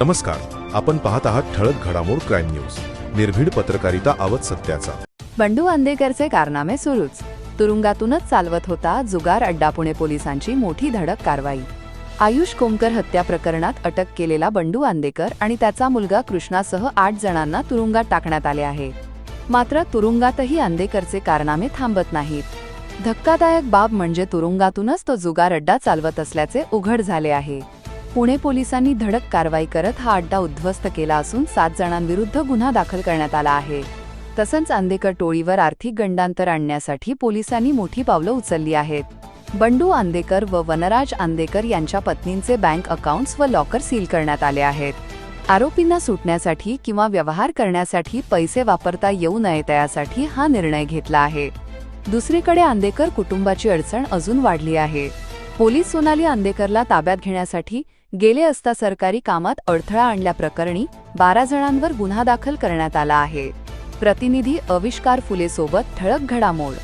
नमस्कार आपण पाहत आहात ठळक घडामोड क्राईम न्यूज. निर्भीड पत्रकारिता आवत सत्याचा. बंडू आंदेकरचे कारनामे सुरूच. तुरुंगातूनच चालवत होता जुगार अड्डा पुणे पोलिसांची मोठी धडक कारवाई. आयुष कोमकर हत्या प्रकरणात अटक केलेला बंडू आंदेकर आणि त्याचा मुलगा कृष्णासह आठ जणांना तुरुंगात टाकण्यात आले आहे. मात्र तुरुंगातही आंदेकरचे कारनामे थांबत नाहीत. धक्कादायक बाब म्हणजे तुरुंगातूनच तो जुगार अड्डा चालवत असल्याचे उघड झाले आहे. पुणे पोलिसांनी धडक कारवाई करत हा अड्डा उद्ध्वस्त केला असून सात जणांविरुद्ध गुन्हा दाखल करण्यात आला आहे. तसंच आंदेकर टोळीवर आर्थिक गंडांतर आणण्यासाठी पोलिसांनी मोठी पावलं उचलली आहेत. बंडू आंदेकर व वनराज आंदेकर यांच्या पत्नींचे बँक अकाउंट्स व लॉकर सील करण्यात आले आहेत. आरोपींना सुटण्यासाठी किंवा व्यवहार करण्यासाठी पैसे वापरता येऊ नयेत यासाठी हा निर्णय घेतला आहे. दुसरीकडे आंदेकर कुटुंबाची अडचण अजून वाढली आहे. पोलीस सोनाली आंदेकरला ताब्यात घेण्यासाठी गेले असता सरकारी कामात अडथळा आणल्याप्रकरणी बारा जणांवर गुन्हा दाखल करण्यात आला आहे. प्रतिनिधी अविष्कार फुलेसोबत ठळक घडामोड.